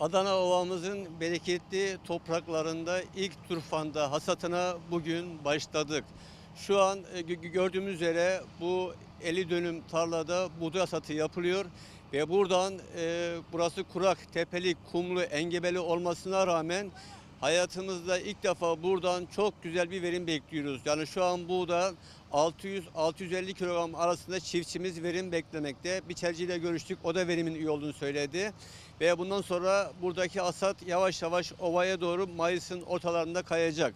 Adana Ovamızın bereketli topraklarında ilk turfanda hasatına bugün başladık. Şu an e, gö- gördüğümüz üzere bu 50 dönüm tarlada buğday hasatı yapılıyor ve buradan e, burası kurak, tepelik, kumlu, engebeli olmasına rağmen hayatımızda ilk defa buradan çok güzel bir verim bekliyoruz. Yani şu an burada 600-650 kilogram arasında çiftçimiz verim beklemekte. Bir çelciyle görüştük. O da verimin iyi olduğunu söyledi. Ve bundan sonra buradaki hasat yavaş yavaş ovaya doğru Mayıs'ın ortalarında kayacak.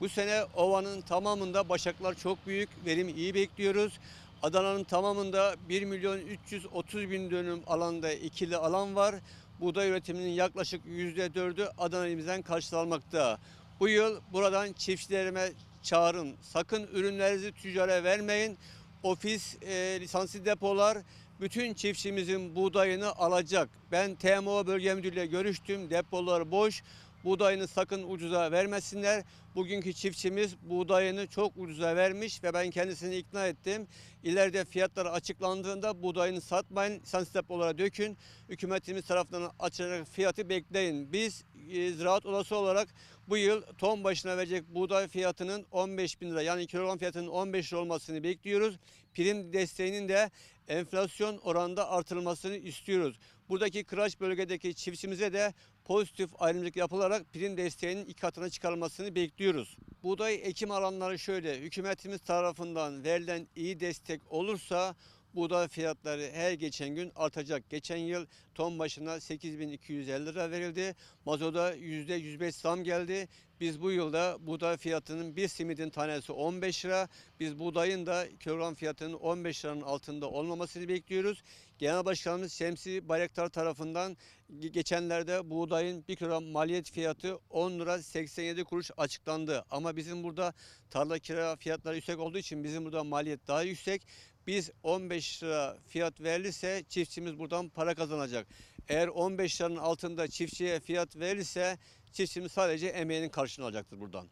Bu sene ovanın tamamında başaklar çok büyük. Verim iyi bekliyoruz. Adana'nın tamamında 1 milyon 330 bin dönüm alanda ikili alan var. Buğday üretiminin yaklaşık %4'ü Adana ilimizden karşılanmakta. Bu yıl buradan çiftçilerime çağırın. Sakın ürünlerinizi tüccara vermeyin. Ofis, e, lisanslı depolar bütün çiftçimizin buğdayını alacak. Ben TMO Bölge Müdürü'yle görüştüm. Depolar boş. Buğdayını sakın ucuza vermesinler. Bugünkü çiftçimiz buğdayını çok ucuza vermiş ve ben kendisini ikna ettim. İleride fiyatlar açıklandığında buğdayını satmayın, lisans depolara dökün. Hükümetimiz tarafından açılacak fiyatı bekleyin. Biz ziraat odası olarak bu yıl ton başına verecek buğday fiyatının 15 bin lira yani kilogram fiyatının 15 lira olmasını bekliyoruz. Prim desteğinin de enflasyon oranında artırılmasını istiyoruz. Buradaki kıraç bölgedeki çiftçimize de pozitif ayrımcılık yapılarak prim desteğinin iki katına çıkarılmasını bekliyoruz. Buğday ekim alanları şöyle, hükümetimiz tarafından verilen iyi destek olursa buğday fiyatları her geçen gün artacak. Geçen yıl ton başına 8250 lira verildi. Mazota %105 zam geldi. Biz bu yılda buğday fiyatının bir simidin tanesi 15 lira. Biz buğdayın da kilogram fiyatının 15 liranın altında olmamasını bekliyoruz. Genel Başkanımız Şemsi Bayraktar tarafından ge- geçenlerde buğdayın 1 kilogram maliyet fiyatı 10 lira 87 kuruş açıklandı. Ama bizim burada tarla kira fiyatları yüksek olduğu için bizim burada maliyet daha yüksek. Biz 15 lira fiyat verilirse çiftçimiz buradan para kazanacak. Eğer 15 liranın altında çiftçiye fiyat verilirse çiftçimiz sadece emeğinin karşılığını alacaktır buradan.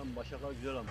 Tamam başaklar güzel ama.